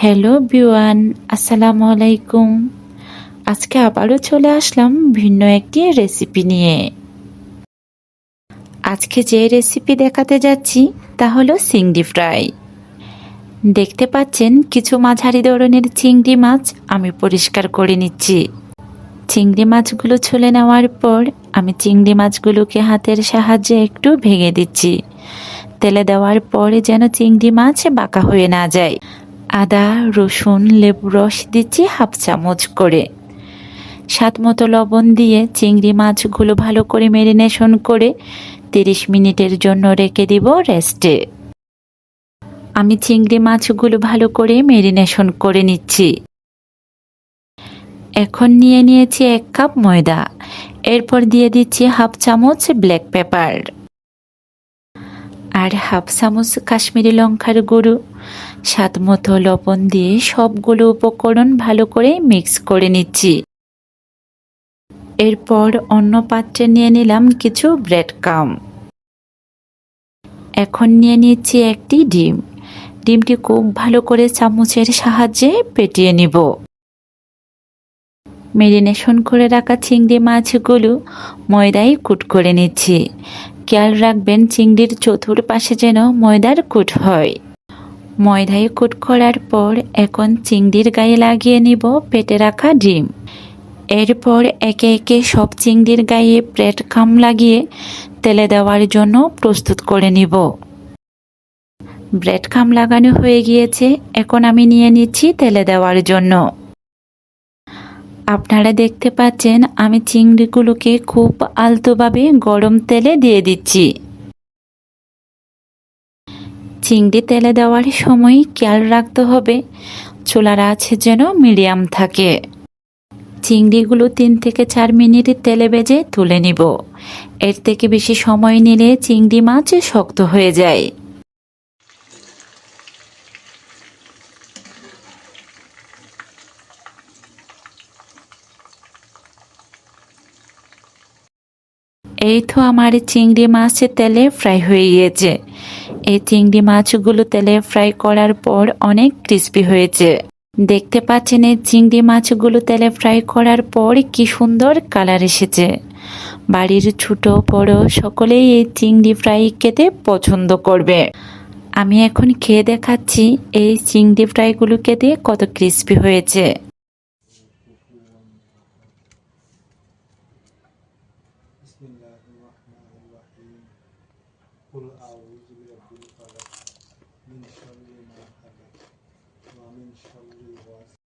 Hello বিওয়ান আসসালামু আলাইকুম আজকে আবারও চলে আসলাম ভিন্ন একটি রেসিপি নিয়ে। আজকে যে রেসিপি দেখাতে যাচ্ছি, তা হলো চিংড়ি ফ্রাই দেখতে পাচ্ছেন কিছু মাঝারি ধরনের চিংড়ি মাছ আমি পরিষ্কার করে নিচ্ছি। চিংড়ি মাছগুলো ছুলে নেওয়ার পর আমি চিংড়ি মাছগুলোকে হাতের সাহায্যে একটু ভেঙে দিচ্ছি। তেলে দেওয়ার পরে যেন চিংড়ি মাছ বাঁকা হয়ে না যায়। আদা, রসুন লেবু রস দিচ্ছি হাফ চামচ করে। স্বাদ মতো লবণ দিয়ে চিংড়ি মাছগুলো ভালো করে মেরিনেশন করে তিরিশ মিনিটের জন্য রেখে দিব রেস্টে। আমি চিংড়ি মাছগুলো ভালো করে মেরিনেশন করে নিচ্ছি। এখন নিয়ে নিয়েছি এক কাপ ময়দা। এরপর দিয়ে দিচ্ছি হাফ চামচ ব্ল্যাক পেপার। আর হাফ চামচ কাশ্মীরি লঙ্কার গুঁড়ো। স্বাদ মতো লবণ দিয়ে সবগুলো উপকরণ ভালো করে মিক্স করে নিচ্ছি। এরপর অন্য পাত্রে নিয়ে নিলাম কিছু ব্রেড কাম এখন নিয়ে নিচ্ছি একটি ডিম। ডিমটি খুব ভালো করে চামচের সাহায্যে পেটিয়ে নিব। মেরিনেশন করে রাখা চিংড়ি মাছগুলো ময়দায় কুট করে নিচ্ছি। খেয়াল রাখবেন চিংড়ির চতুর্পাশে যেন ময়দার কুট হয়। ময়দায় কুট করার পর এখন চিংড়ির গায়ে লাগিয়ে নিব পেটে রাখা ডিম। এরপর একে একে সব চিংড়ির গায়ে ব্রেড খাম লাগিয়ে তেলে দেওয়ার জন্য প্রস্তুত করে নিব। ব্রেড খাম লাগানো হয়ে গিয়েছে, এখন আমি নিয়ে নিচ্ছি তেলে দেওয়ার জন্য। আপনারা দেখতে পাচ্ছেন, আমি চিংড়িগুলোকে খুব আলতোভাবে গরম তেলে দিয়ে দিচ্ছি। চিংড়ি তেলে দেওয়ার সময় খেয়াল রাখতে হবে। চুলার আছে যেন মিডিয়াম থাকে। চিংড়িগুলো তিন থেকে চার মিনিট তেলে বেজে তুলে নিব। এর থেকে বেশি সময় নিলে চিংড়ি মাছ শক্ত হয়ে যায়। এই তো আমার চিংড়ি মাছ তেলে ফ্রাই হয়ে গিয়েছে। এই চিংড়ি মাছগুলো তেলে ফ্রাই করার পর অনেক ক্রিস্পি হয়েছে দেখতে পাচ্ছেন এই চিংড়ি মাছগুলো তেলে ফ্রাই করার পর কি সুন্দর কালার এসেছে বাড়ির ছোট বড় সকলেই এই চিংড়ি ফ্রাই খেতে পছন্দ করবে আমি এখন খেয়ে দেখাচ্ছি এই চিংড়ি ফ্রাইগুলো খেতে কত ক্রিস্পি হয়েছে بسم الله الرحمن الرحيم قل أعوذ برب الفلق من شر ما خلق ومن شر